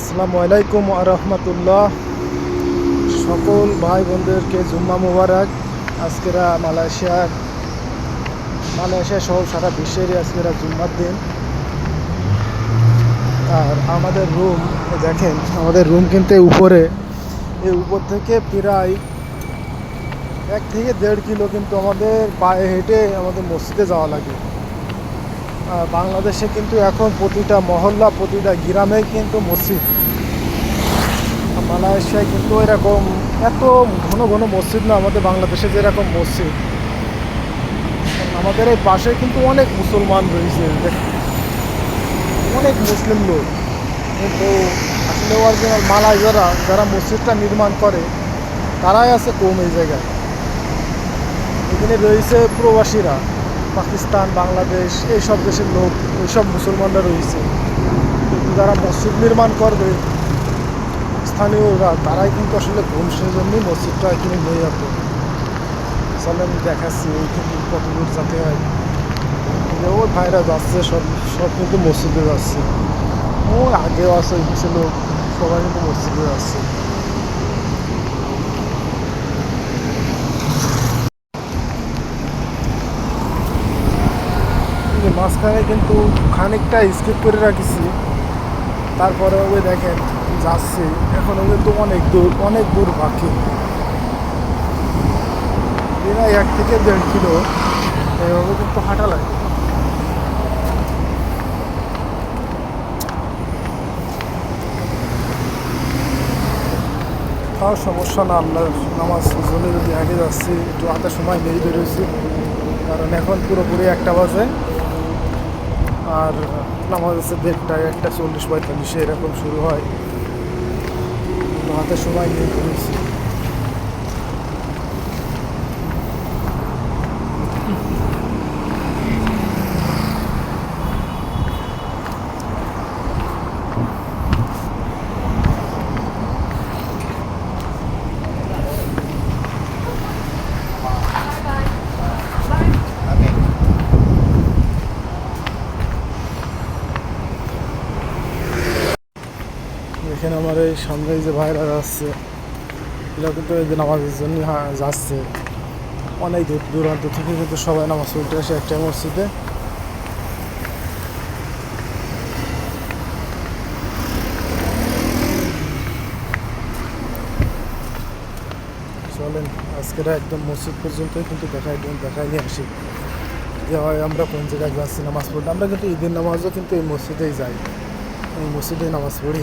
আসসালামু আলাইকুম আরহামতুল্লাহ সকল ভাই বোনদেরকে জুম্মা মুবারক। আজকেরা মালয়েশিয়ার মালয়েশিয়া সহ সারা বিশ্বেরই আজকেরা জুম্মার দিন। আর আমাদের রুম দেখেন, আমাদের রুম কিন্তু উপরে। এই উপর থেকে প্রায় এক থেকে দেড় কিলো কিন্তু আমাদের পায়ে হেঁটে আমাদের মসজিদে যাওয়া লাগে। বাংলাদেশে কিন্তু এখন প্রতিটা মহল্লা, প্রতিটা গ্রামে কিন্তু মসজিদ। মালয়েশিয়ায় কিন্তু এরকম এত ঘন ঘন মসজিদ না, আমাদের বাংলাদেশে যেরকম মসজিদ। আমাদের এই পাশে কিন্তু অনেক মুসলমান রয়েছে অনেক মুসলিম লোক। কিন্তু আসলে অরিজিনাল মালায় যারা যারা মসজিদটা নির্মাণ করে, তারাই আছে কম এই জায়গায়। এখানে রয়েছে প্রবাসীরা। পাকিস্তান, বাংলাদেশ, এইসব দেশের লোক, এইসব মুসলমানরা রয়েছে। কিন্তু যারা মসজিদ নির্মাণ করবে, স্থানীয়রা, তারাই কিন্তু আসলে ঘুম সেজন্যই মসজিদটা এখানে নিয়ে যাবে। চলে আমি দেখাচ্ছি ওইখানে কত দূর যেতে হয়। ওই ভাইরা যাচ্ছে, সব সব কিন্তু মসজিদে যাচ্ছে। ও আগেও আছে লোক সবাই কিন্তু মসজিদে যাচ্ছে। মাঝখানে কিন্তু খানিকটা স্কিপ করে রাখিছি। তারপরে ওই দেখেন যাচ্ছে। এখনও কিন্তু অনেক দূর অনেক দূর বাকি। প্রায় এক থেকে দেড় কিলো। এভাবে কিন্তু হাঁটা লাগে। তাও সমস্যা না আল্লাহ নামাজ জন্য যদি আগে যাচ্ছি, একটু হাতে সময় নেই বেরোছি কারণ এখন পুরোপুরি একটা বাজে। আর নামাজ আছে দেড়টায় একটা চল্লিশ পঁয়তাল্লিশে এরকম শুরু হয়। হাতে সময় নিয়ে বেরোছি এখানে আমার এই সামনে যে ভাইরা যাচ্ছে, এরা কিন্তু এই নামাজের জন্য যাচ্ছে। অনেক দূর দূরান্ত থেকে কিন্তু সবাই নামাজ পড়তে আসে একটা মসজিদে। চলেন, আজকের একদম মসজিদ পর্যন্তই কিন্তু দেখাই দেখাই নিয়ে আসি। যে হয় আমরা কোন জায়গায় যাচ্ছি নামাজ পড়তে? আমরা কিন্তু ঈদের নামাজও কিন্তু এই মসজিদেই যাই। এই মসজিদে নামাজ পড়ি